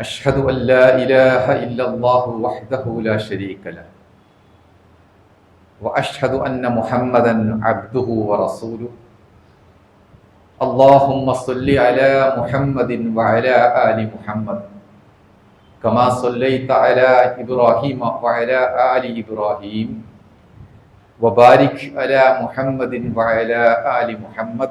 أشهد أن لا إله إلا الله وحده لا شريك له وأشهد أن محمدا عبده ورسوله اللهم صل على محمد وعلى ال محمد كما صليت على ابراهيم وعلى ال ابراهيم وبارك على محمد وعلى ال محمد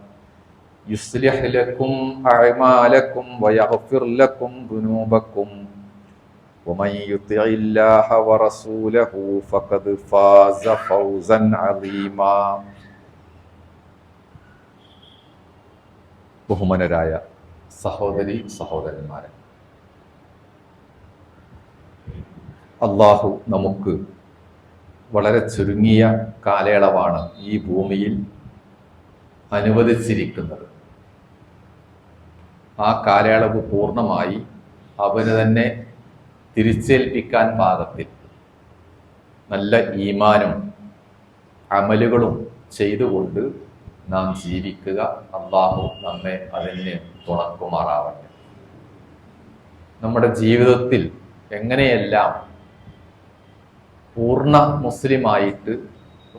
يصلح لكم أعمالكم ويغفر لكم ذنوبكم ومن يطع الله ورسوله فقد فاز فوزا عظيما ബഹുമാനരായ സഹോദരി സഹോദരന്മാരെ അള്ളാഹു നമുക്ക് വളരെ ചുരുങ്ങിയ കാലയളവാണ് ഈ ഭൂമിയിൽ അനുവദിച്ചിരിക്കുന്നത് ആ കാലയളവ് പൂർണമായി അവന് തന്നെ തിരിച്ചേൽപ്പിക്കാൻ പാകത്തിൽ നല്ല ഈമാനും അമലുകളും ചെയ്തുകൊണ്ട് നാം ജീവിക്കുക. അള്ളാഹു നമ്മെ അതിന് തുണക്കുമാറാവട്ടെ. നമ്മുടെ ജീവിതത്തിൽ എങ്ങനെയെല്ലാം പൂർണ മുസ്ലിമായിട്ട്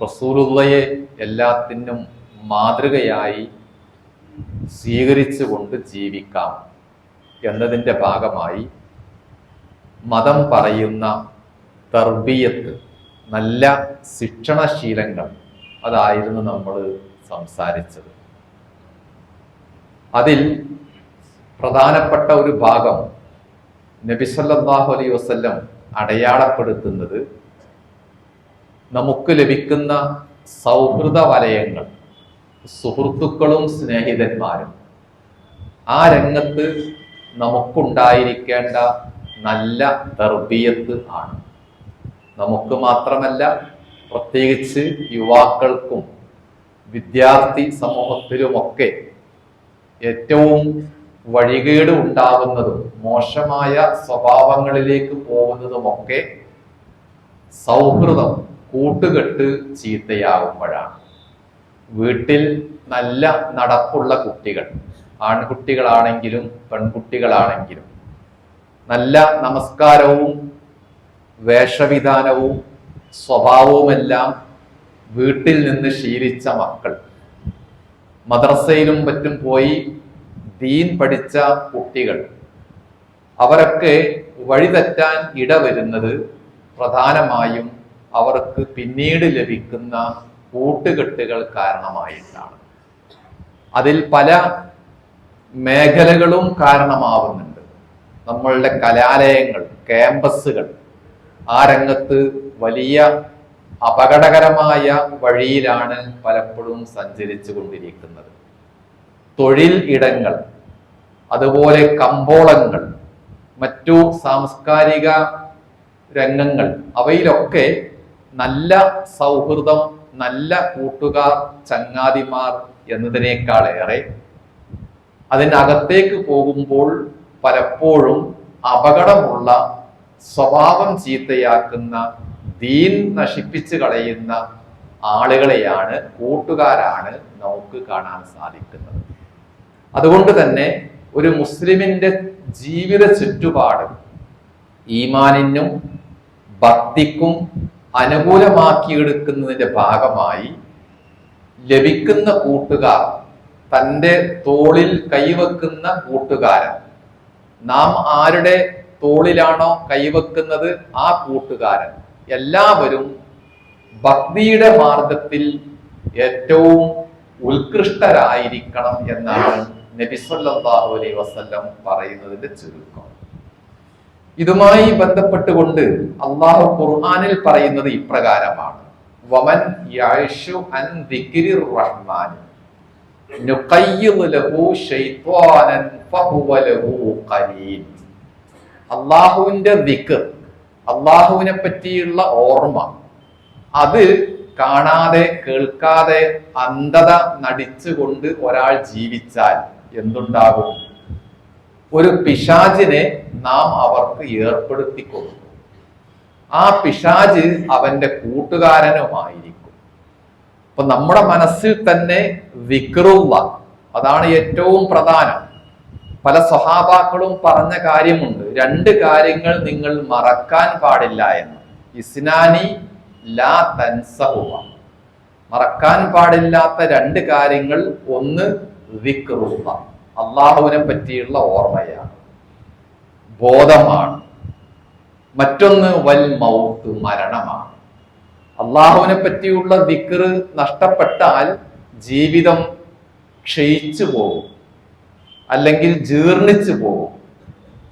റസൂലുള്ളയെ എല്ലാത്തിനും മാതൃകയായി സ്വീകരിച്ചുകൊണ്ട് ജീവിക്കാം എന്നതിന്റെ ഭാഗമായി മതം പറയുന്ന തർബീയത്ത് നല്ല ശിക്ഷണശീലങ്ങൾ അതായിരുന്നു നമ്മൾ സംസാരിച്ചത്. അതിൽ പ്രധാനപ്പെട്ട ഒരു ഭാഗം നബിസല്ലാഹു അലൈഹി വസ്ല്ലം അടയാളപ്പെടുത്തുന്നത് നമുക്ക് ലഭിക്കുന്ന സൗഹൃദ വലയങ്ങൾ സുഹൃത്തുക്കളും സ്നേഹിതന്മാരും. ആ രംഗത്ത് നമുക്കുണ്ടായിരിക്കേണ്ട നല്ല തർബീയത്ത് ആണ്. നമുക്ക് മാത്രമല്ല പ്രത്യേകിച്ച് യുവാക്കൾക്കും വിദ്യാർത്ഥി സമൂഹത്തിലുമൊക്കെ ഏറ്റവും വഴികേട് ഉണ്ടാകുന്നതും മോശമായ സ്വഭാവങ്ങളിലേക്ക് പോകുന്നതുമൊക്കെ സൗഹൃദം കൂട്ടുകെട്ട് ചീത്തയാകുമ്പോഴാണ്. വീട്ടിൽ നല്ല നടപ്പുള്ള കുട്ടികൾ. ആൺകുട്ടികളാണെങ്കിലും പെൺകുട്ടികളാണെങ്കിലും. നല്ല നമസ്കാരവും വേഷവിധാനവും സ്വഭാവവുമെല്ലാം വീട്ടിൽ നിന്ന് ശീലിച്ച മക്കൾ. മദ്രസയിലും മറ്റും പോയി ദീൻ പഠിച്ച കുട്ടികൾ. അവരൊക്കെ വഴിതെറ്റാൻ ഇടവരുന്നത് പ്രധാനമായും അവർക്ക് പിന്നീട് ലഭിക്കുന്ന കൂട്ടുകെട്ടുകൾ കാരണമായിട്ടാണ്. അതിൽ പല മേഖലകളും കാരണമാവുന്നുണ്ട്. നമ്മളുടെ കലാലയങ്ങൾ ക്യാമ്പസുകൾ ആ രംഗത്ത് വലിയ അപകടകരമായ വഴിയിലാണ് പലപ്പോഴും സഞ്ചരിച്ചു കൊണ്ടിരിക്കുന്നത് തൊഴിൽ ഇടങ്ങൾ അതുപോലെ കമ്പോളങ്ങൾ മറ്റു സാംസ്കാരിക രംഗങ്ങൾ അവയിലൊക്കെ നല്ല സൗഹൃദം നല്ല കൂട്ടുകാർ ചങ്ങാതിമാർ എന്നതിനേക്കാളേറെ അതിനകത്തേക്ക് പോകുമ്പോൾ പലപ്പോഴും അപകടമുള്ള സ്വഭാവം ചീത്തയാക്കുന്ന ദീൻ നശിപ്പിച്ച് കളയുന്ന ആളുകളെയാണ് കൂട്ടുകാരാണ് നമുക്ക് കാണാൻ സാധിക്കുന്നത്. അതുകൊണ്ട് തന്നെ ഒരു മുസ്ലിമിന്റെ ജീവിത ചുറ്റുപാട് ഈമാനിനും ഭക്തിക്കും അനുകൂലമാക്കിയെടുക്കുന്നതിന്റെ ഭാഗമായി ലഭിക്കുന്ന കൂട്ടുകാർ തന്റെ തോളിൽ കൈവെക്കുന്ന കൂട്ടുകാരൻ. നാം ആരുടെ തോളിലാണോ കൈവെക്കുന്നത്? ആ കൂട്ടുകാരൻ. എല്ലാവരും ഭക്തിയുടെ മാർഗത്തിൽ ഏറ്റവും ഉത്കൃഷ്ടരായിരിക്കണം എന്നാണ് നബിസ്വല്ലാഹു അലൈ വസല്ലം പറയുന്നതിന്റെ ചുരുക്കം. ഇതുമായി ബന്ധപ്പെട്ടുകൊണ്ട് അള്ളാഹു ഖുർആാനിൽ പറയുന്നത് ഇപ്രകാരമാണ്. വമൻ അൻ റഹ്മാൻ. അള്ളാഹുവിന്റെ ദിക്ക് അള്ളാഹുവിനെ പറ്റിയുള്ള ഓർമ്മ അത് കാണാതെ കേൾക്കാതെ അന്ധത നടിച്ചുകൊണ്ട് ഒരാൾ ജീവിച്ചാൽ എന്തുണ്ടാകും? ഒരു പിശാചിനെ നാം അവർക്ക് ഏർപ്പെടുത്തി കൊടുക്കും ആ പിശാജ് അവന്റെ കൂട്ടുകാരനുമായിരിക്കും. അപ്പൊ നമ്മുടെ മനസ്സിൽ തന്നെ വിക്രുള്ള അതാണ് ഏറ്റവും പ്രധാനം. പല സ്വഹാബാക്കളും പറഞ്ഞ കാര്യമുണ്ട് രണ്ട് കാര്യങ്ങൾ നിങ്ങൾ മറക്കാൻ പാടില്ല എന്ന്. ഇസ്നാനി ലാ തൻസഹുവ. മറക്കാൻ പാടില്ലാത്ത രണ്ട് കാര്യങ്ങൾ ഒന്ന് വിക്രുള്ള. അള്ളാഹുവിനെ പറ്റിയുള്ള ഓർമ്മയാണ്. ബോധമാണ്. മറ്റൊന്ന് വൽ മൗത്ത് മരണമാണ്. അള്ളാഹുവിനെ പറ്റിയുള്ള ദിക്റ് നഷ്ടപ്പെട്ടാൽ ജീവിതം ക്ഷയിച്ചു പോകും. അല്ലെങ്കിൽ ജീർണിച്ചു പോകും.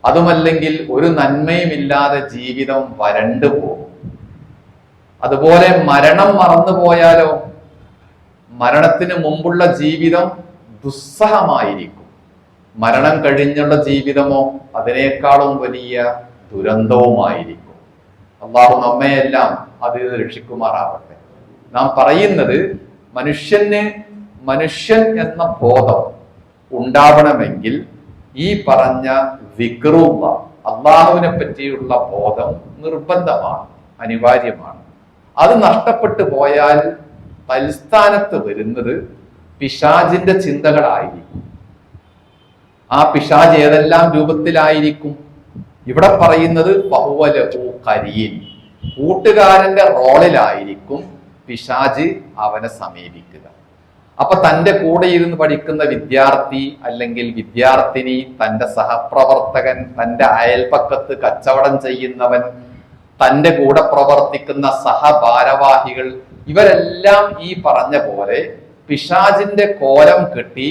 അതുമല്ലെങ്കിൽ ഒരു നന്മയുമില്ലാതെ ജീവിതം വരണ്ടു പോകും. അതുപോലെ മരണം മറന്നുപോയാലോ മരണത്തിന് മുമ്പുള്ള ജീവിതം ദുസ്സഹമായിരിക്കും. മരണം കഴിഞ്ഞുള്ള ജീവിതമോ അതിനേക്കാളും വലിയ ദുരന്തവുമായിരിക്കും. അള്ളാഹു നമ്മയെല്ലാം അതിൽ രക്ഷിക്കുമാറാവട്ടെ. നാം പറയുന്നത് മനുഷ്യന് മനുഷ്യൻ എന്ന ബോധം ഉണ്ടാവണമെങ്കിൽ ഈ പറഞ്ഞ വിക്രുവ അള്ളാഹുവിനെ പറ്റിയുള്ള ബോധം നിർബന്ധമാണ് അനിവാര്യമാണ്. അത് നഷ്ടപ്പെട്ടു പോയാൽ തൽസ്ഥാനത്ത് വരുന്നത് പിശാജിന്റെ ചിന്തകളായിരിക്കും. ആ പിശാജ് ഏതെല്ലാം രൂപത്തിലായിരിക്കും? ഇവിടെ പറയുന്നത് കരിയിൽ. കൂട്ടുകാരന്റെ റോളിലായിരിക്കും പിശാജ് അവനെ സമീപിക്കുക. അപ്പൊ തന്റെ കൂടെ ഇരുന്ന് പഠിക്കുന്ന വിദ്യാർത്ഥി അല്ലെങ്കിൽ വിദ്യാർത്ഥിനി തന്റെ സഹപ്രവർത്തകൻ തന്റെ അയൽപക്കത്ത് കച്ചവടം ചെയ്യുന്നവൻ തന്റെ കൂടെ പ്രവർത്തിക്കുന്ന സഹഭാരവാഹികൾ ഇവരെല്ലാം ഈ പറഞ്ഞ പോലെ പിശാജിന്റെ കോലം കെട്ടി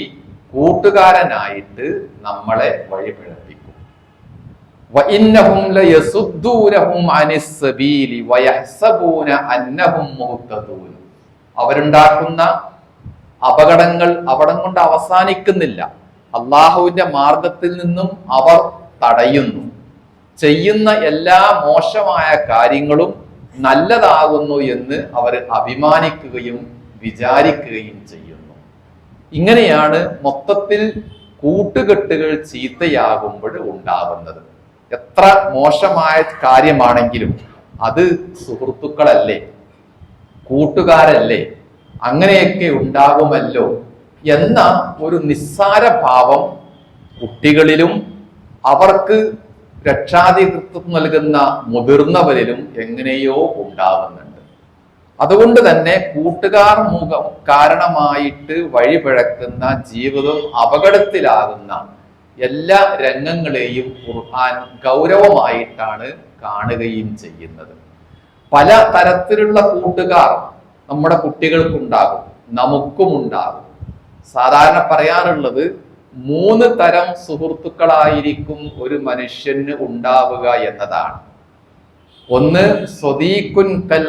കൂട്ടുകാരനായിട്ട് നമ്മളെ വഴിപിഴപ്പിക്കും. അവരുണ്ടാക്കുന്ന അപകടങ്ങൾ അവിടം കൊണ്ട് അവസാനിക്കുന്നില്ല. അള്ളാഹുവിന്റെ മാർഗത്തിൽ നിന്നും അവർ തടയുന്നു. ചെയ്യുന്ന എല്ലാ മോശമായ കാര്യങ്ങളും നല്ലതാകുന്നു എന്ന് അവർ അഭിമാനിക്കുകയും വിചാരിക്കുകയും ചെയ്യും. ഇങ്ങനെയാണ് മൊത്തത്തിൽ കൂട്ടുകെട്ടുകൾ ചീത്തയാകുമ്പോൾ ഉണ്ടാകുന്നത്. എത്ര മോശമായ കാര്യമാണെങ്കിലും അത് സുഹൃത്തുക്കളല്ലേ കൂട്ടുകാരല്ലേ അങ്ങനെയൊക്കെ ഉണ്ടാകുമല്ലോ എന്ന ഒരു നിസ്സാര ഭാവം കുട്ടികളിലും അവർക്ക് രക്ഷാധികൃത്വം നൽകുന്ന മുതിർന്നവരിലും എങ്ങനെയോ ഉണ്ടാകുന്നുണ്ട് അതുകൊണ്ട് തന്നെ കൂട്ടുകാർ മുഖം കാരണമായിട്ട് വഴിപിഴക്കുന്ന ജീവിതം അപകടത്തിലാകുന്ന എല്ലാ രംഗങ്ങളെയും ഖുർആൻ ഗൗരവമായിട്ടാണ് കാണുകയും ചെയ്യുന്നത്. പല തരത്തിലുള്ള കൂട്ടുകാർ നമ്മുടെ കുട്ടികൾക്കുണ്ടാകും നമുക്കും ഉണ്ടാകും സാധാരണ പറയാറുള്ളത് മൂന്ന് തരം സുഹൃത്തുക്കളായിരിക്കും ഒരു മനുഷ്യന് ഉണ്ടാവുക എന്നതാണ്. ഒന്ന് സ്വദീഖുൻ കൽ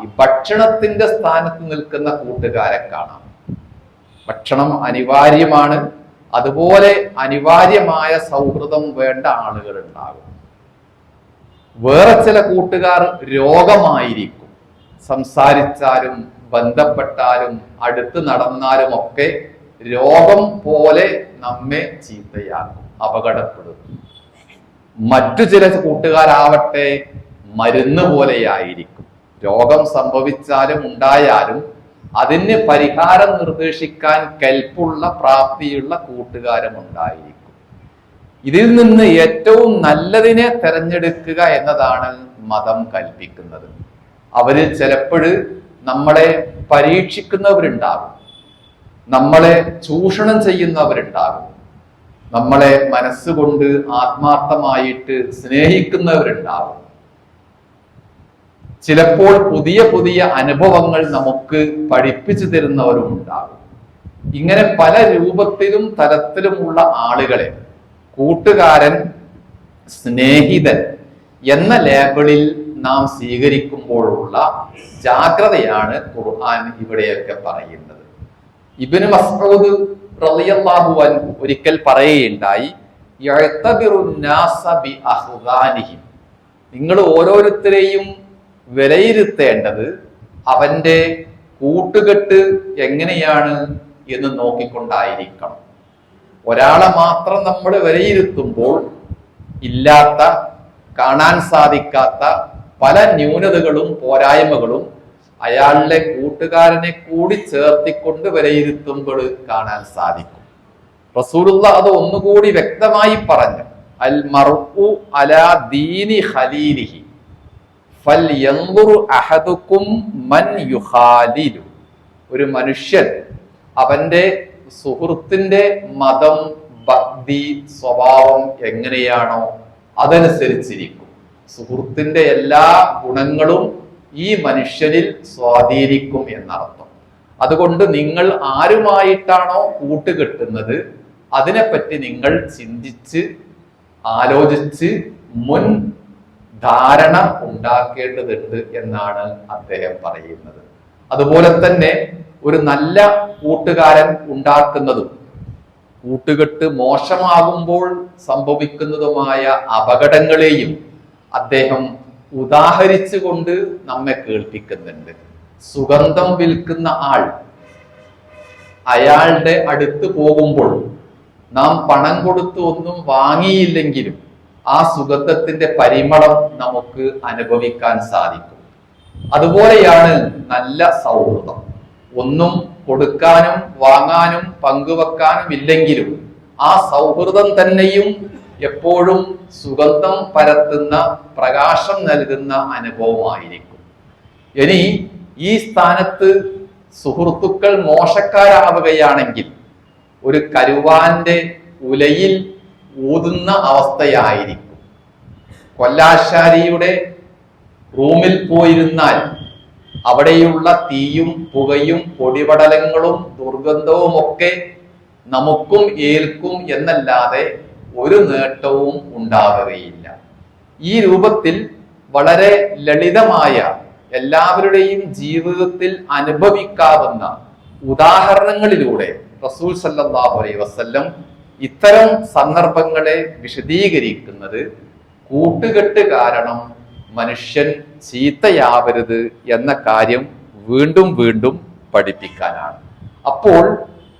ഈ ഭക്ഷണത്തിന്റെ സ്ഥാനത്ത് നിൽക്കുന്ന കൂട്ടുകാരെ കാണാം. ഭക്ഷണം അനിവാര്യമാണ്. അതുപോലെ അനിവാര്യമായ സൗഹൃദം വേണ്ട ആളുകൾ ഉണ്ടാകും. വേറെ ചില കൂട്ടുകാർ രോഗമായിരിക്കും. സംസാരിച്ചാലും ബന്ധപ്പെട്ടാലും അടുത്ത് നടന്നാലും ഒക്കെ രോഗം പോലെ നമ്മെ ചീത്തയാകും അപകടപ്പെടുത്തും മറ്റു ചില കൂട്ടുകാരാവട്ടെ മരുന്ന് പോലെയായിരിക്കും. രോഗം സംഭവിച്ചാലും ഉണ്ടായാലും അതിന് പരിഹാരം നിർദ്ദേശിക്കാൻ കൽപ്പുള്ള പ്രാപ്തിയുള്ള കൂട്ടുകാരും ഉണ്ടായിരിക്കും. ഇതിൽ നിന്ന് ഏറ്റവും നല്ലതിനെ തെരഞ്ഞെടുക്കുക എന്നതാണ് മതം കൽപ്പിക്കുന്നത്. അവർ ചിലപ്പോഴ് നമ്മളെ പരീക്ഷിക്കുന്നവരുണ്ടാകും. നമ്മളെ ചൂഷണം ചെയ്യുന്നവരുണ്ടാകും. നമ്മളെ മനസ്സുകൊണ്ട് ആത്മാർത്ഥമായിട്ട് സ്നേഹിക്കുന്നവരുണ്ടാവും. ചിലപ്പോൾ പുതിയ പുതിയ അനുഭവങ്ങൾ നമുക്ക് പഠിപ്പിച്ചു തരുന്നവരും ഉണ്ടാകും. ഇങ്ങനെ പല രൂപത്തിലും തരത്തിലുമുള്ള ആളുകളെ കൂട്ടുകാരൻ സ്നേഹിതൻ എന്ന ലേബിളിൽ നാം സ്വീകരിക്കുമ്പോഴുള്ള ജാഗ്രതയാണ് ഖുർആൻ ഇവിടെയൊക്കെ പറയുന്നത്. ഇബിന് മസ്ഊദ് റളിയല്ലാഹു അൻഹു ഒരിക്കൽ പറയുകയുണ്ടായി "യഅ്തബിറു നാസ നിങ്ങൾ ഓരോരുത്തരെയും വിലയിരുത്തേണ്ടത് അവന്റെ കൂട്ടുകെട്ട് എങ്ങനെയാണ് എന്ന് നോക്കിക്കൊണ്ടായിരിക്കണം. ഒരാളെ മാത്രം നമ്മൾ വിലയിരുത്തുമ്പോൾ ഇല്ലാത്ത കാണാൻ സാധിക്കാത്ത പല ന്യൂനതകളും പോരായ്മകളും അയാളുടെ കൂട്ടുകാരനെ കൂടി ചേർത്തിക്കൊണ്ട് വിലയിരുത്തുമ്പോൾ കാണാൻ സാധിക്കും. റസൂലുള്ള അത് ഒന്നുകൂടി വ്യക്തമായി പറഞ്ഞു അൽ മർഉ അലാ ദീനി ഖലീലിഹി ഫൽയൻദുറു അഹദുക്കും മൻ ഒരു മനുഷ്യൻ അവന്റെ സുഹൃത്തിന്റെ മതം ഭക്തി സ്വഭാവം എങ്ങനെയാണോ അതനുസരിച്ചിരിക്കും. സുഹൃത്തിന്റെ എല്ലാ ഗുണങ്ങളും ഈ മനുഷ്യനിൽ സ്വാധീനിക്കും എന്നർത്ഥം. അതുകൊണ്ട് നിങ്ങൾ ആരുമായിട്ടാണോ കൂട്ടുകെട്ടുന്നത് അതിനെപ്പറ്റി നിങ്ങൾ ചിന്തിച്ച് ആലോചിച്ച് മുൻ ധാരണ ഉണ്ടാക്കേണ്ടതുണ്ട് എന്നാണ് അദ്ദേഹം പറയുന്നത്. അതുപോലെ തന്നെ ഒരു നല്ല കൂട്ടുകാരൻ ഉണ്ടാക്കുന്നതും കൂട്ടുകെട്ട് മോശമാകുമ്പോൾ സംഭവിക്കുന്നതുമായ അപകടങ്ങളെയും അദ്ദേഹം ഉദാഹരിച്ചുകൊണ്ട് നമ്മെ കേൾപ്പിക്കുന്നുണ്ട്. സുഗന്ധം വിൽക്കുന്ന ആൾ അയാളുടെ അടുത്ത് പോകുമ്പോൾ നാം പണം കൊടുത്തു ഒന്നും വാങ്ങിയില്ലെങ്കിലും ആ സുഗന്ധത്തിന്റെ പരിമളം നമുക്ക് അനുഭവിക്കാൻ സാധിക്കും. അതുപോലെയാണ് നല്ല സൗഹൃദം. ഒന്നും കൊടുക്കാനും വാങ്ങാനും പങ്കുവെക്കാനും ഇല്ലെങ്കിലും ആ സൗഹൃദം തന്നെയും എപ്പോഴും സുഗന്ധം പരത്തുന്ന പ്രകാശം നൽകുന്ന അനുഭവമായിരിക്കും. ഇനി ഈ സ്ഥാനത്ത് സുഹൃത്തുക്കൾ മോശക്കാരാവുകയാണെങ്കിൽ ഒരു കരുവാന്റെ ഉലയിൽ ഊതുന്ന അവസ്ഥയായിരിക്കും. കൊല്ലാശാരിയുടെ റൂമിൽ പോയിരുന്നാൽ അവിടെയുള്ള തീയും പുകയും പൊടിപടലങ്ങളും ദുർഗന്ധവും ഒക്കെ നമുക്കും ഏൽക്കും എന്നല്ലാതെ ഒരു നേട്ടവും ഉണ്ടാവുകയില്ല ഈ രൂപത്തിൽ വളരെ ലളിതമായ എല്ലാവരുടെയും ജീവിതത്തിൽ അനുഭവിക്കാവുന്ന ഉദാഹരണങ്ങളിലൂടെ റസൂൽ സല്ലാഹു അലൈ വസ്ല്ലം ഇത്തരം സന്ദർഭങ്ങളെ വിശദീകരിക്കുന്നത് കൂട്ടുകെട്ട് കാരണം മനുഷ്യൻ ചീത്തയാവരുത് എന്ന കാര്യം വീണ്ടും വീണ്ടും പഠിപ്പിക്കാനാണ്. അപ്പോൾ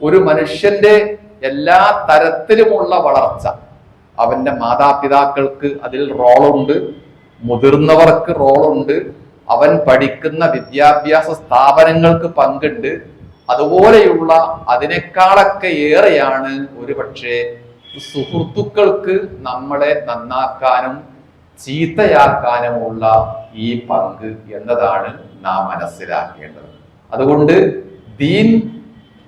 ഒരു മനുഷ്യന്റെ എല്ലാ തരത്തിലുമുള്ള വളർച്ച അവന്റെ മാതാപിതാക്കൾക്ക് അതിൽ റോളുണ്ട് മുതിർന്നവർക്ക് റോളുണ്ട് അവൻ പഠിക്കുന്ന വിദ്യാഭ്യാസ സ്ഥാപനങ്ങൾക്ക് പങ്കുണ്ട്. അതുപോലെയുള്ള അതിനേക്കാളൊക്കെ ഏറെയാണ് ഒരുപക്ഷെ സുഹൃത്തുക്കൾക്ക് നമ്മളെ നന്നാക്കാനും ചീത്തയാക്കാനുമുള്ള ഈ പങ്ക് എന്നതാണ് നാം മനസ്സിലാക്കേണ്ടത്. അതുകൊണ്ട് ദീൻ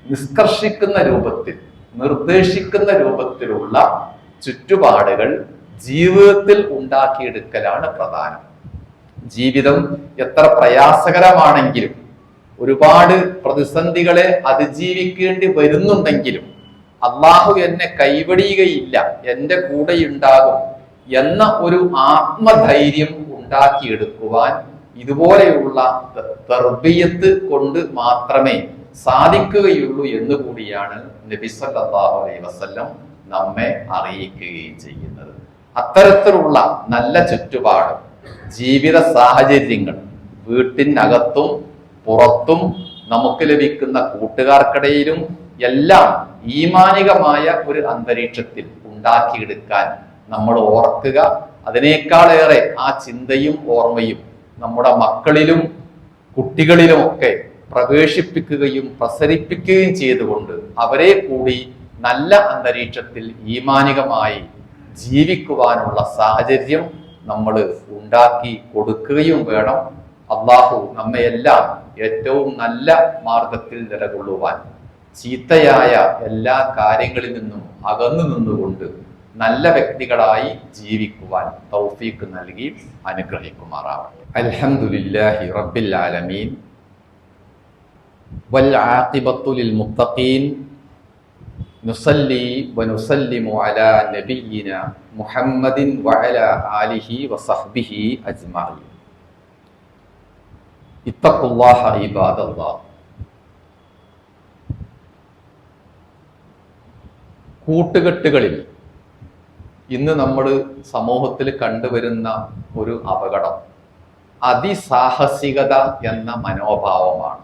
നിഷ്കർഷിക്കുന്ന രൂപത്തിൽ നിർദ്ദേശിക്കുന്ന രൂപത്തിലുള്ള ചുറ്റുപാടുകൾ ജീവിതത്തിൽ ഉണ്ടാക്കിയെടുക്കലാണ് പ്രധാനം. ജീവിതം എത്ര പ്രയാസകരമാണെങ്കിലും ഒരുപാട് പ്രതിസന്ധികളെ അതിജീവിക്കേണ്ടി വരുന്നുണ്ടെങ്കിലും അള്ളാഹു എന്നെ കൈവടിയുകയില്ല എന്റെ കൂടെയുണ്ടാകും എന്ന ഒരു ആത്മധൈര്യം ഉണ്ടാക്കിയെടുക്കുവാൻ ഇതുപോലെയുള്ള തർബീയത്ത് കൊണ്ട് മാത്രമേ സാധിക്കുകയുള്ളൂ എന്ന് കൂടിയാണ് നബി അലൈ വസല്ലം നമ്മെ അറിയിക്കുകയും ചെയ്യുന്നത്. അത്തരത്തിലുള്ള നല്ല ചുറ്റുപാട് ജീവിത സാഹചര്യങ്ങൾ വീട്ടിനകത്തും പുറത്തും നമുക്ക് ലഭിക്കുന്ന കൂട്ടുകാർക്കിടയിലും എല്ലാം ഈമാനികമായ ഒരു അന്തരീക്ഷത്തിൽ ഉണ്ടാക്കിയെടുക്കാൻ നമ്മൾ ഓർക്കുക. അതിനേക്കാളേറെ ആ ചിന്തയും ഓർമ്മയും നമ്മുടെ മക്കളിലും കുട്ടികളിലുമൊക്കെ പ്രവേശിപ്പിക്കുകയും പ്രസരിപ്പിക്കുകയും ചെയ്തുകൊണ്ട് അവരെ കൂടി നല്ല അന്തരീക്ഷത്തിൽ ഈമാനികമായി ജീവിക്കുവാനുള്ള സാഹചര്യം നമ്മൾ ഉണ്ടാക്കി കൊടുക്കുകയും വേണം. അള്ളാഹു നമ്മയെല്ലാം ഏറ്റവും നല്ല മാർഗത്തിൽ നിലകൊള്ളുവാൻ. ചീത്തയായ എല്ലാ കാര്യങ്ങളിൽ നിന്നും അകന്നു നിന്നുകൊണ്ട് നല്ല വ്യക്തികളായി ജീവിക്കുവാൻ തൗഫീക്ക് നൽകി അനുഗ്രഹിക്കുമാറാവട്ടെ. അൽഹംദുലില്ലാഹി റബ്ബിൽ ആലമീൻ. വൽ ആഖിബത്തു ലിൽ ونسلم നുസല്ലി نبينا അലാ وعلى മുഹമ്മദിൻ وصحبه ആലിഹി വസഹ്ബിഹി അജ്മഈൻ ഇത്തഖുല്ലാഹ ഇബാദല്ലാഹ് കൂട്ടുകെട്ടുകളിൽ ഇന്ന് നമ്മൾ സമൂഹത്തിൽ കണ്ടുവരുന്ന ഒരു അപകടം. അതിസാഹസികത എന്ന മനോഭാവമാണ്.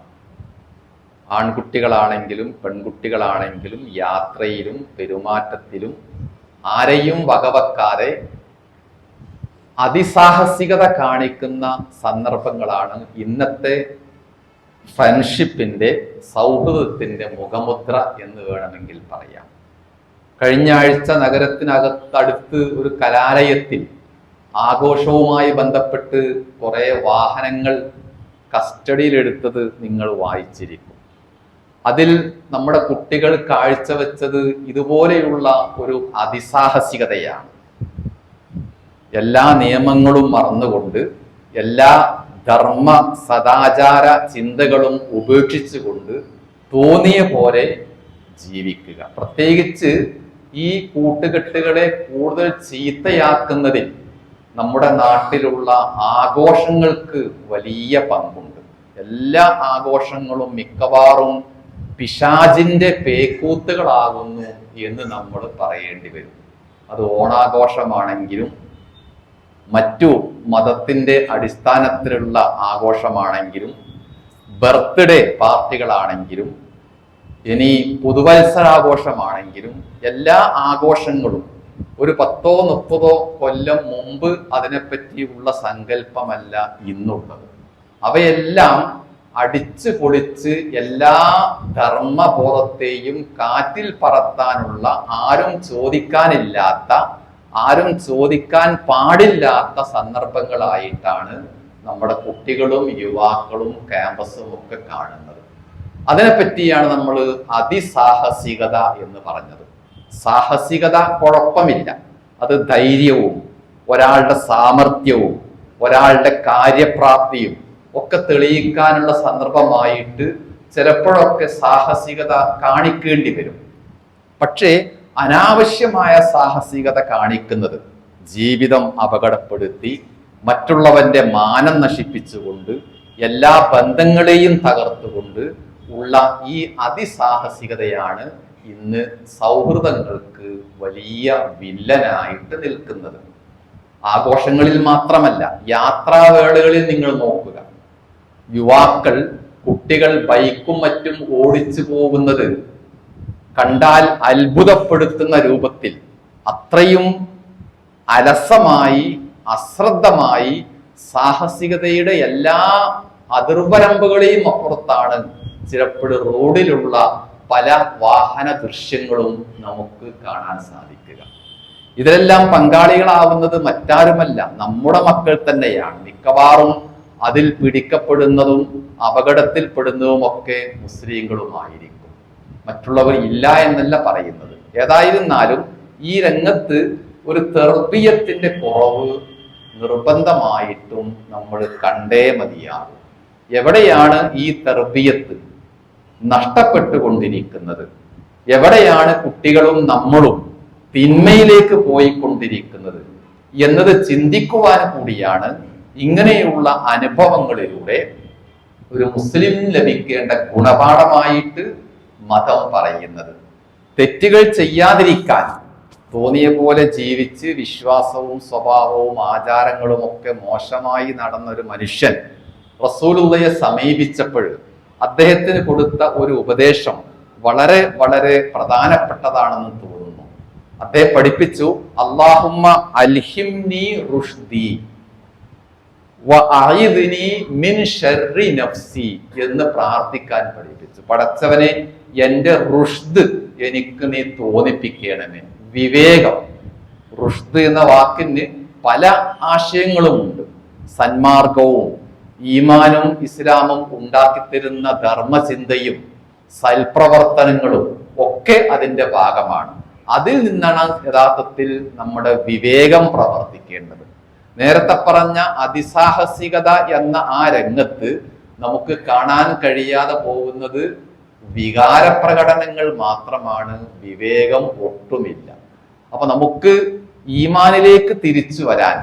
ആൺകുട്ടികളാണെങ്കിലും പെൺകുട്ടികളാണെങ്കിലും യാത്രയിലും പെരുമാറ്റത്തിലും ആരെയും വകവെക്കാതെ അതിസാഹസികത കാണിക്കുന്ന സന്ദർഭങ്ങളാണ് ഇന്നത്തെ ഫ്രണ്ട്ഷിപ്പിന്റെ സൗഹൃദത്തിന്റെ മുഖമുദ്ര എന്ന് വേണമെങ്കിൽ പറയാം. കഴിഞ്ഞ ആഴ്ച നഗരത്തിനകത്തടുത്ത് ഒരു കലാലയത്തിൽ ആഘോഷവുമായി ബന്ധപ്പെട്ട് കുറേ വാഹനങ്ങൾ കസ്റ്റഡിയിലെടുത്തത് നിങ്ങൾ വായിച്ചിരിക്കും. അതിൽ നമ്മുടെ കുട്ടികൾ കാഴ്ചവെച്ചത് ഇതുപോലെയുള്ള ഒരു അതിസാഹസികതയാണ്. എല്ലാ നിയമങ്ങളും മറന്നുകൊണ്ട് എല്ലാ ധർമ്മ സദാചാര ചിന്തകളും ഉപേക്ഷിച്ചുകൊണ്ട് തോന്നിയ പോലെ ജീവിക്കുക. പ്രത്യേകിച്ച് ഈ കൂട്ടുകെട്ടുകളെ കൂടുതൽ ചീത്തയാക്കുന്നതിൽ നമ്മുടെ നാട്ടിലുള്ള ആഘോഷങ്ങൾക്ക് വലിയ പങ്കുണ്ട്. എല്ലാ ആഘോഷങ്ങളും മിക്കവാറും പിശാജിന്റെ പേക്കൂത്തുകളാകുന്നു എന്ന് നമ്മൾ പറയേണ്ടി വരും. അത് ഓണാഘോഷമാണെങ്കിലും മറ്റു മതത്തിന്റെ അടിസ്ഥാനത്തിലുള്ള ആഘോഷമാണെങ്കിലും ബർത്ത്ഡേ പാർട്ടികളാണെങ്കിലും ഇനി പുതുവത്സരാഘോഷമാണെങ്കിലും എല്ലാ ആഘോഷങ്ങളും ഒരു പത്തോ മുപ്പതോ കൊല്ലം മുമ്പ് അതിനെപ്പറ്റിയുള്ള സങ്കല്പമല്ല ഇന്നുള്ളത്. അവയെല്ലാം അടിച്ചു പൊളിച്ച് എല്ലാ ധർമ്മബോധത്തെയും കാറ്റിൽ പറത്താനുള്ള ആരും ചോദിക്കാനില്ലാത്ത ആരും ചോദിക്കാൻ പാടില്ലാത്ത സന്ദർഭങ്ങളായിട്ടാണ് നമ്മുടെ കുട്ടികളും യുവാക്കളും ക്യാമ്പസും ഒക്കെ കാണുന്നത്. അതിനെപ്പറ്റിയാണ് നമ്മൾ അതിസാഹസികത എന്ന് പറഞ്ഞത്. സാഹസികത കുഴപ്പമില്ല. അത് ധൈര്യവും ഒരാളുടെ സാമർഥ്യവും ഒരാളുടെ കാര്യപ്രാപ്തിയും ഒക്കെ തെളിയിക്കാനുള്ള സന്ദർഭമായിട്ട് ചിലപ്പോഴൊക്കെ സാഹസികത കാണിക്കേണ്ടി വരും. പക്ഷേ അനാവശ്യമായ സാഹസികത കാണിക്കുന്നത് ജീവിതം അപകടപ്പെടുത്തി മറ്റുള്ളവന്റെ മാനം നശിപ്പിച്ചുകൊണ്ട് എല്ലാ ബന്ധങ്ങളെയും തകർത്തുകൊണ്ട് ഉള്ള ഈ അതിസാഹസികതയാണ് ഇന്ന് സൗഹൃദങ്ങൾക്ക് വലിയ വില്ലനായിട്ട് നിൽക്കുന്നത്. ആഘോഷങ്ങളിൽ മാത്രമല്ല യാത്രാവേളകളിൽ നിങ്ങൾ നോക്കുക യുവാക്കൾ കുട്ടികൾ ബൈക്കും മറ്റും ഓടിച്ചു പോകുന്നത് കണ്ടാൽ അത്ഭുതപ്പെടുത്തുന്ന രൂപത്തിൽ അത്രയും അലസമായി അശ്രദ്ധമായി സാഹസികതയുടെ എല്ലാ അതിർവരമ്പുകളെയും അപ്പുറത്താണ് ചിലപ്പോൾ റോഡിലുള്ള പല വാഹന ദൃശ്യങ്ങളും നമുക്ക് കാണാൻ സാധിക്കുക. ഇതിലെല്ലാം പങ്കാളികളാവുന്നത് മറ്റാരുമല്ല നമ്മുടെ മക്കൾ തന്നെയാണ്. മിക്കവാറും അതിൽ പിടിക്കപ്പെടുന്നതും അപകടത്തിൽപ്പെടുന്നതും ഒക്കെ മുസ്ലിങ്ങളുമായിരിക്കും. മറ്റുള്ളവർ ഇല്ല എന്നല്ല പറയുന്നത്. ഏതായിരുന്നാലും ഈ രംഗത്ത് ഒരു തെർബിയത്തിന്റെ കുറവ് നിർബന്ധമായിട്ടും നമ്മൾ കണ്ടേ മതിയാകും. എവിടെയാണ് ഈ തെർബിയത്ത് നഷ്ടപ്പെട്ടുകൊണ്ടിരിക്കുന്നത്? എവിടെയാണ് കുട്ടികളും നമ്മളും തിന്മയിലേക്ക് പോയിക്കൊണ്ടിരിക്കുന്നത്? എന്നത് ചിന്തിക്കുവാൻ കൂടിയാണ് ഇങ്ങനെയുള്ള അനുഭവങ്ങളിലൂടെ ഒരു മുസ്ലിം ലഭിക്കേണ്ട ഗുണപാഠമായിട്ട് മതം പറയുന്നത്. തെറ്റുകൾ ചെയ്യാതിരിക്കാൻ തോന്നിയ പോലെ ജീവിച്ച് വിശ്വാസവും സ്വഭാവവും ആചാരങ്ങളും ഒക്കെ മോശമായി നടന്ന ഒരു മനുഷ്യൻ റസൂലുള്ളയെ സമീപിച്ചപ്പോൾ അദ്ദേഹത്തിന് കൊടുത്ത ഒരു ഉപദേശം വളരെ വളരെ പ്രധാനപ്പെട്ടതാണെന്ന് തോന്നുന്നു. അദ്ദേഹം പഠിപ്പിച്ചു അള്ളാഹുമ്മ അൽഹിംനി റുഷ്ദി. മിൻ നഫ്സി എന്ന് പ്രാർത്ഥിക്കാൻ പഠിപ്പിച്ചു. പടച്ചവനെ എന്റെ റുഷ്ദ് എനിക്ക് നീ തോന്നിപ്പിക്കണമേ. വിവേകം. റുഷ്ദ് എന്ന വാക്കിന് പല ആശയങ്ങളുമുണ്ട്. സന്മാർഗവും ഈമാനും ഇസ്ലാമും ഉണ്ടാക്കിത്തരുന്ന ധർമ്മചിന്തയും സൽപ്രവർത്തനങ്ങളും ഒക്കെ അതിന്റെ ഭാഗമാണ്. അതിൽ നിന്നാണ് യഥാർത്ഥത്തിൽ നമ്മുടെ വിവേകം പ്രവർത്തിക്കേണ്ടത്. നേരത്തെ പറഞ്ഞ അതിസാഹസികത എന്ന ആ രംഗത്ത് നമുക്ക് കാണാൻ കഴിയാതെ പോകുന്നത് വികാരപ്രകടനങ്ങൾ മാത്രമാണ് വിവേകം ഒട്ടുമില്ല. അപ്പൊ നമുക്ക് ഈമാനിലേക്ക് തിരിച്ചു വരാൻ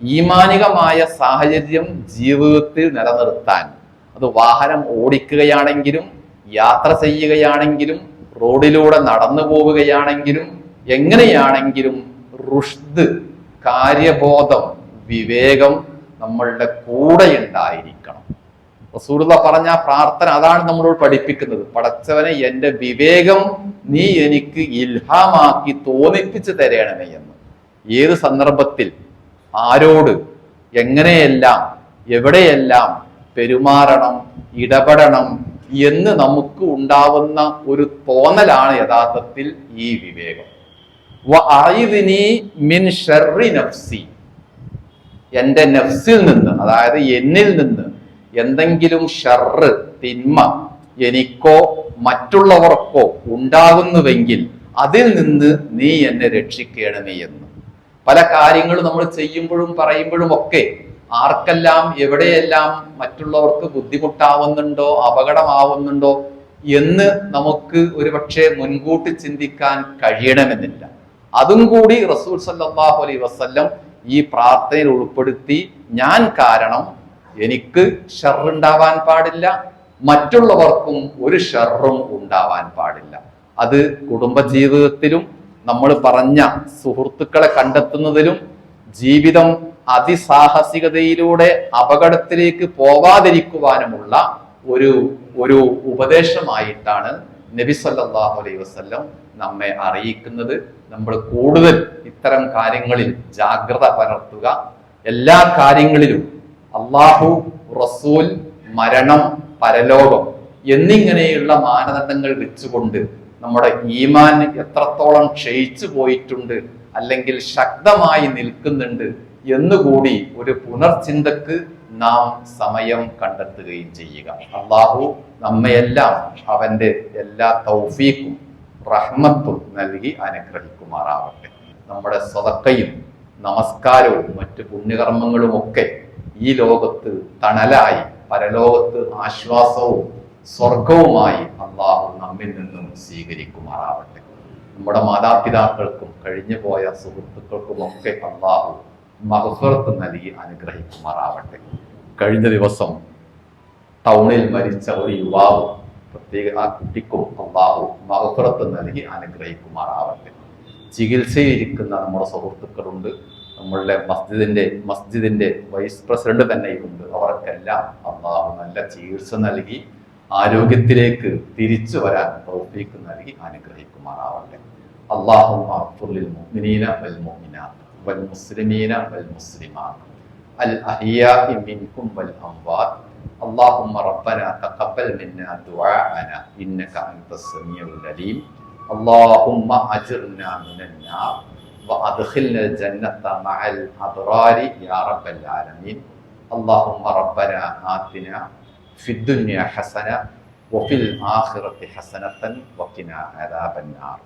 ഈമാനികമായ സാഹചര്യം ജീവിതത്തിൽ നിലനിർത്താൻ അത് വാഹനം ഓടിക്കുകയാണെങ്കിലും യാത്ര ചെയ്യുകയാണെങ്കിലും റോഡിലൂടെ നടന്നു പോവുകയാണെങ്കിലും എങ്ങനെയാണെങ്കിലും റുഷ്ദ് കാര്യബോധം വിവേകം നമ്മളുടെ കൂടെ ഉണ്ടായിരിക്കണം. റസൂലുള്ള പറഞ്ഞ പ്രാർത്ഥന അതാണ് നമ്മളോട് പഠിപ്പിക്കുന്നത്. പടച്ചവനെ എന്റെ വിവേകം നീ എനിക്ക് ഇൽഹാമാക്കി തോന്നിപ്പിച്ച് തരണമേ എന്ന്. ഏത് സന്ദർഭത്തിൽ ആരോട് എങ്ങനെയെല്ലാം എവിടെയെല്ലാം പെരുമാറണം ഇടപെടണം എന്ന് നമുക്ക് ഉണ്ടാവുന്ന ഒരു തോന്നലാണ് യഥാർത്ഥത്തിൽ ഈ വിവേകം. മിൻ ഷെറി നഫ്സി. എന്റെ നഫ്സിൽ നിന്ന് അതായത് എന്നിൽ നിന്ന് എന്തെങ്കിലും ഷർറ് തിന്മ എനിക്കോ മറ്റുള്ളവർക്കോ ഉണ്ടാകുന്നുവെങ്കിൽ അതിൽ നിന്ന് നീ എന്നെ രക്ഷിക്കണമേ എന്ന്. പല കാര്യങ്ങളും നമ്മൾ ചെയ്യുമ്പോഴും പറയുമ്പോഴും ഒക്കെ ആർക്കെല്ലാം എവിടെയെല്ലാം മറ്റുള്ളവർക്ക് ബുദ്ധിമുട്ടാവുന്നുണ്ടോ അപകടമാവുന്നുണ്ടോ എന്ന് നമുക്ക് ഒരുപക്ഷെ മുൻകൂട്ടി ചിന്തിക്കാൻ കഴിയണമെന്നില്ല. അതും കൂടി റസൂൽ സല്ലാഹു അലൈ വസല്ലം ഈ പ്രാർത്ഥനയിൽ ഉൾപ്പെടുത്തി ഞാൻ കാരണം എനിക്ക് ഷെറുണ്ടാവാൻ പാടില്ല. മറ്റുള്ളവർക്കും ഒരു ഷെറും ഉണ്ടാവാൻ പാടില്ല. അത് കുടുംബജീവിതത്തിലും നമ്മൾ പറഞ്ഞ സുഹൃത്തുക്കളെ കണ്ടെത്തുന്നതിലും ജീവിതം അതിസാഹസികതയിലൂടെ അപകടത്തിലേക്ക് പോവാതിരിക്കുവാനുമുള്ള ഒരു ഒരു ഉപദേശമായിട്ടാണ് നബി സല്ലല്ലാഹു അലൈഹി വസല്ലം നമ്മെ അറിയിക്കുന്നത് നമ്മൾ കൂടുതൽ ഇത്തരം കാര്യങ്ങളിൽ ജാഗ്രത പലർത്തുക. എല്ലാ കാര്യങ്ങളിലും അള്ളാഹു റസൂൽ മരണം പരലോകം എന്നിങ്ങനെയുള്ള മാനദണ്ഡങ്ങൾ വെച്ചുകൊണ്ട് നമ്മുടെ ഈമാൻ എത്രത്തോളം ക്ഷയിച്ചു പോയിട്ടുണ്ട് അല്ലെങ്കിൽ ശക്തമായി നിൽക്കുന്നുണ്ട് എന്നുകൂടി ഒരു പുനർചിന്തക്ക് നാം സമയം കണ്ടെത്തുകയും ചെയ്യുക. അള്ളാഹു നമ്മയെല്ലാം അവന്റെ എല്ലാ തൗഫീഖും റഹ്മത്തും നൽകി അനുഗ്രഹിക്കുമാറാവട്ടെ. നമ്മുടെ സ്വതക്കയും നമസ്കാരവും മറ്റു പുണ്യകർമ്മങ്ങളും ഒക്കെ ഈ ലോകത്ത് തണലായി പരലോകത്ത് ആശ്വാസവും സ്വർഗവുമായി അള്ളാഹു നമ്മിൽ നിന്നും സ്വീകരിക്കുമാറാവട്ടെ. നമ്മുടെ മാതാപിതാക്കൾക്കും കഴിഞ്ഞു പോയ സുഹൃത്തുക്കൾക്കും ഒക്കെ അള്ളാഹു മഹഫറത്ത് നൽകി അനുഗ്രഹിക്കുമാറാവട്ടെ. കഴിഞ്ഞ ദിവസം ടൗണിൽ മരിച്ച ഒരു യുവാവ് പ്രത്യേക ആ കുട്ടിക്കും അള്ളാഹു മഹഫറത്ത് നൽകി അനുഗ്രഹിക്കുമാറാവട്ടെ. ചികിത്സയിലിരിക്കുന്ന നമ്മുടെ സുഹൃത്തുക്കളുണ്ട്. നമ്മളുടെ മസ്ജിദിന്റെ മസ്ജിദിന്റെ വൈസ് പ്രസിഡന്റ് തന്നെയുണ്ട് അവർക്കെല്ലാം അള്ളാഹു നല്ല ചികിത്സ നൽകി ആരോഗ്യത്തിലേക്ക് തിരിച്ചു വരാൻ തൗഫീക്ക് നൽകി അനുഗ്രഹിക്കുമാറാവട്ടെ. അള്ളാഹു മുഅ്മിനീന വൽ മുഅ്മിനാത്ത് വൽ മുസ്ലിമീന വൽ മുസ്ലിമാത്ത്. الأحياء منكم والأموات اللهم ربنا تقبل منا دعاءنا إنك أنت السميع العليم اللهم أجرنا من النار وأدخلنا الجنة مع الأبرار يا رب العالمين اللهم ربنا آتنا في الدنيا حسنة وفي الآخرة حسنة وقنا عذاب النار